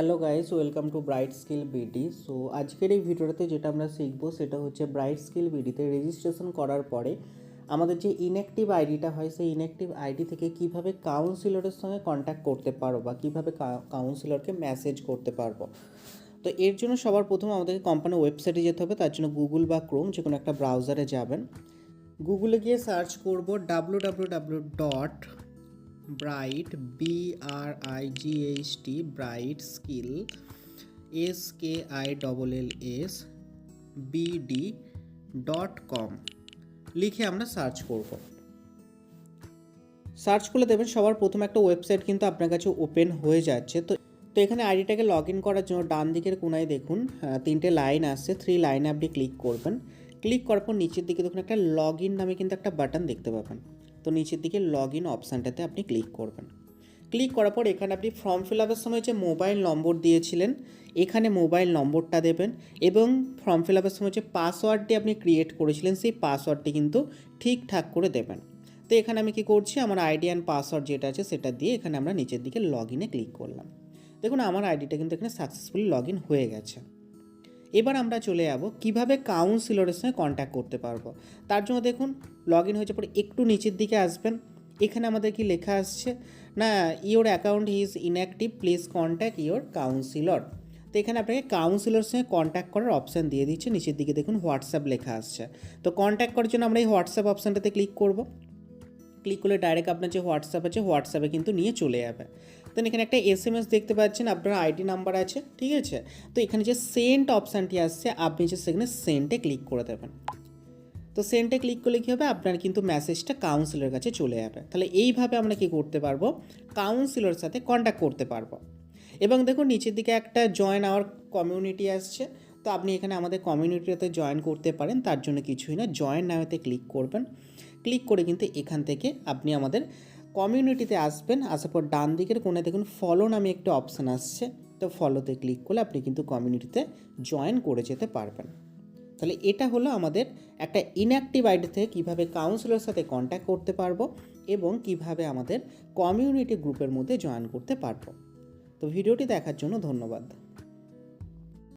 Hello guys welcome to Bright Skill BD so আজকের এই ভিডিওটাতে যেটা আমরা শিখব সেটা হচ্ছে ব্রাইট স্কিল বিডিতে রেজিস্ট্রেশন করার পরে আমাদের যে ইনঅ্যাক্টিভ আইডিটা হয়, সেই ইনঅ্যাক্টিভ আইডি থেকে কীভাবে কাউন্সিলরের সঙ্গে কন্ট্যাক্ট করতে পারব বা কীভাবে কাউন্সিলরকে মেসেজ করতে পারব। তো এর জন্য সবার প্রথম আমাদেরকে কোম্পানির ওয়েবসাইটে যেতে হবে, তার জন্য গুগল বা ক্রোম যে কোনো একটা ব্রাউজারে যাবেন। গুগলে গিয়ে সার্চ করব W W W dot Bright B R I G H T Bright Skill S K I double L S BD dot com. লিখে আমরা সার্চ করব। সার্চ করলে দেবেন সবার প্রথম একটা ওয়েবসাইট কিন্তু আপনার কাছে ওপেন হয়ে যাচ্ছে। তো তো এখানে আইডিটাকে লগ ইন করার জন্য ডান দিকের কোনায় দেখুন তিনটে লাইন আসছে থ্রি লাইনে আপনি ক্লিক করবেন। ক্লিক করার পর নিচের দিকে দেখুন একটা লগ ইন নামে কিন্তু একটা বাটন দেখতে পাবেন। তো নিচের দিকে লগ ইন অপশানটাতে আপনি ক্লিক করবেন। ক্লিক করার পর এখানে আপনি ফর্ম ফিল আপের সময় যে মোবাইল নম্বর দিয়েছিলেন, এখানে মোবাইল নম্বরটা দেবেন এবং ফর্ম ফিল আপের সময় যে পাসওয়ার্ডটি আপনি ক্রিয়েট করেছিলেন, সেই পাসওয়ার্ডটি কিন্তু ঠিকঠাক করে দেবেন। তো এখানে আমি কি করছি? আমার আইডি অ্যান্ড পাসওয়ার্ড যেটা আছে সেটা দিয়ে এখানে আমরা নিচের দিকে লগ ইনে ক্লিক করলাম। দেখুন, আমার আইডিটা কিন্তু এখানে সাকসেসফুলি লগ ইন হয়ে গেছে। এবার আমরা চলে যাব কীভাবে কাউন্সিলরের সঙ্গে কন্ট্যাক্ট করতে পারব। তার জন্য দেখুন লগ ইন হয়েছে পরে একটু নিচের দিকে আসবেন। এখানে আমাদের কি লেখা আসছে? না your account is inactive please contact your counsellor তো এখানে আপনাকে কাউন্সিলর সঙ্গে কন্ট্যাক্ট করার অপশান দিয়ে দিচ্ছে। নিচের দিকে দেখুন হোয়াটসঅ্যাপ লেখা আসছে। তো কন্ট্যাক্ট করার জন্য আমরা এই হোয়াটসঅ্যাপ অপশানটাতে ক্লিক করব। ক্লিক করলে ডাইরেক্ট আপনার যে হোয়াটসঅ্যাপ আছে হোয়াটসঅ্যাপে কিন্তু নিয়ে চলে যাবে। দেন এখানে একটা এস এম এস দেখতে পাচ্ছেন, আপনার আইডি নাম্বার আছে, ঠিক আছে? তো এখানে যে সেন্ট অপশানটি আসছে, আপনি যে সেখানে সেন্টে ক্লিক করে দেবেন। তো সেন্টে ক্লিক করলে কী হবে? আপনার কিন্তু মেসেজটা কাউন্সিলরের কাছে চলে যাবে। তাহলে এইভাবে আমরা কি করতে পারব? কাউন্সিলরের সাথে কন্ট্যাক্ট করতে পারব। এবং দেখুন, নিচের দিকে একটা জয়েন আওয়ার কমিউনিটি আসছে। তো আপনি এখানে আমাদের কমিউনিটিতে জয়েন করতে পারেন, তার জন্য কিছুই না। জয়েন নামেতে ক্লিক করবেন। ক্লিক করে কিন্তু এখান থেকে আপনি আমাদের কমিউনিটিতে আসবেন। আসার পর ডান দিকের কোণে দেখুন ফলো নামে একটা অপশান আসছে। তো ফলোতে ক্লিক করলে আপনি কিন্তু কমিউনিটিতে জয়েন করে যেতে পারবেন। তাহলে এটা হলো আমাদের একটা ইনঅ্যাক্টিভ আইডি থেকে কীভাবে কাউন্সিলরের সাথে কন্ট্যাক্ট করতে পারব এবং কীভাবে আমাদের কমিউনিটি গ্রুপের মধ্যে জয়েন করতে পারব। তো ভিডিওটি দেখার জন্য ধন্যবাদ।